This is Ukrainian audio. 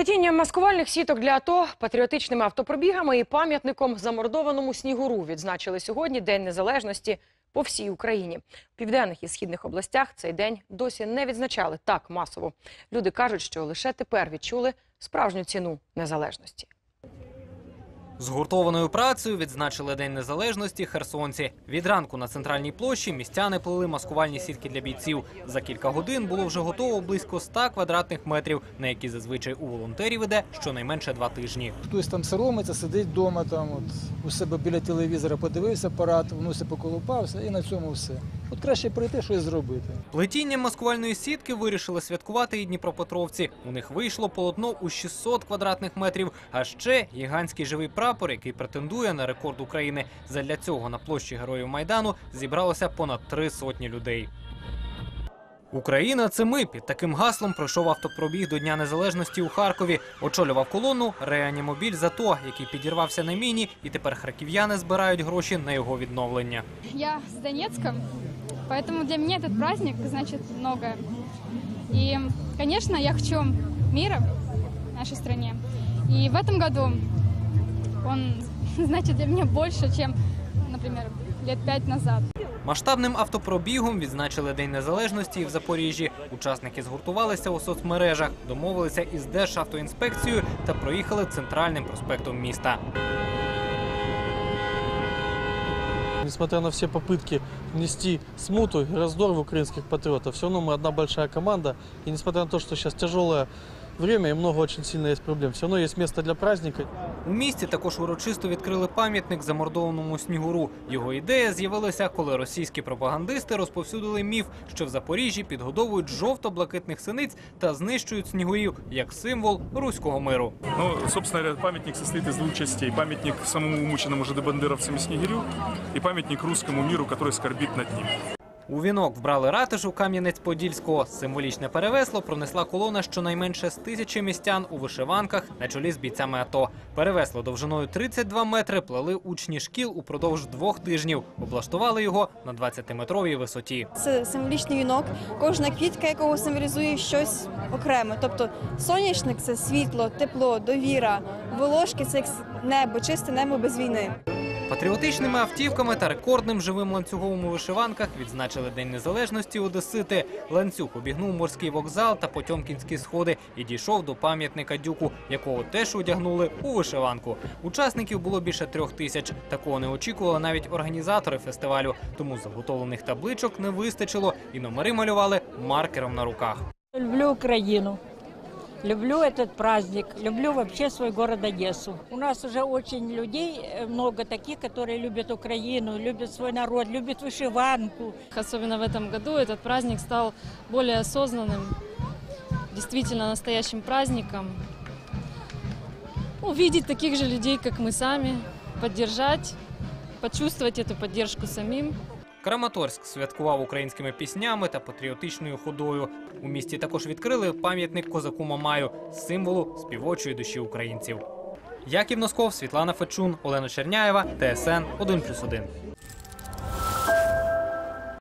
Плетінням маскувальних сіток для АТО, патріотичними автопробігами і пам'ятником замордованому снігуру відзначили сьогодні День Незалежності по всій Україні. В південних і східних областях цей день досі не відзначали так масово. Люди кажуть, що лише тепер відчули справжню ціну незалежності. Згуртованою працею відзначили День Незалежності херсонці. Від ранку на центральній площі містяни плели маскувальні сітки для бійців. За кілька годин було вже готово близько 100 квадратних метрів, на які зазвичай у волонтерів іде щонайменше два тижні. Хтось там соромиться, сидить вдома, там, от, у себе біля телевізора подивився апарат, в носі поколупався і на цьому все. От краще прийти щось зробити. Плетінням маскувальної сітки вирішили святкувати і дніпропетровці. У них вийшло полотно у 600 квадратних метрів, а ще гігантський живий прапор, який претендує на рекорд України. Задля цього на площі Героїв Майдану зібралося понад три сотні людей. Україна це ми. Під таким гаслом пройшов автопробіг до Дня Незалежності у Харкові. Очолював колону реанімобіль ЗАТО, який підірвався на міні, і тепер харків'яни збирають гроші на його відновлення. Я с Донецка, поэтому для меня этот праздник значит многое. И, конечно, я хочу мира в нашей стране. И в этом году он значит для меня больше, чем, например, лет пять назад. Масштабним автопробігом відзначили День Незалежності і в Запоріжжі. Учасники згуртувалися у соцмережах, домовилися із Державтоінспекцією та проїхали центральним проспектом міста. Несмотря на все попытки внести смуту и раздор в украинских патриотов, все равно мы одна большая команда. И несмотря на то, что сейчас тяжелое время и много очень сильно есть проблем, все равно есть место для праздника. У місті також урочисто відкрили пам'ятник замордованому снігуру. Його ідея з'явилася, коли російські пропагандисти розповсюдили міф, що в Запоріжжі підгодовують жовто-блакитних синиць та знищують снігурів як символ руського миру. Ну, собственно памятник состоит из двух частей. Памятник самому умученному жидобандеровцами Снегирю и памятник русскому миру, который скорбит над ним. У вінок вбрали ратишу Кам'янець-Подільського. Символічне перевесло пронесла колона щонайменше з тисячі містян у вишиванках на чолі з бійцями АТО. Перевесло довжиною 32 метри плели учні шкіл упродовж двох тижнів. Облаштували його на 20-метровій висоті. Це символічний вінок, кожна квітка, якого символізує щось окреме. Тобто сонячник це світло, тепло, довіра, волошки це небо, чисте небо без війни. Патріотичними автівками та рекордним живим ланцюгом у вишиванках відзначили День Незалежності Одесити. Ланцюг обігнув морський вокзал та Потьомкінські сходи і дійшов до пам'ятника дюку, якого теж одягнули у вишиванку. Учасників було більше трьох тисяч. Такого не очікували навіть організатори фестивалю. Тому заготовлених табличок не вистачило, і номери малювали маркером на руках. Люблю Украину. Люблю этот праздник, люблю вообще свой город Одессу. У нас уже очень людей э, много таких, которые любят Украину, любят свой народ, любят вышиванку. Особенно в этом году этот праздник стал более осознанным, действительно настоящим праздником. Увидеть таких же людей, как мы сами, поддержать, почувствовать эту поддержку самим. Краматорськ святкував українськими піснями та патріотичною ходою. У місті також відкрили пам'ятник козаку Мамаю, символу співочої душі українців. Яків Носков, Світлана Фечун, Олена Черняєва, ТСН 1+,1.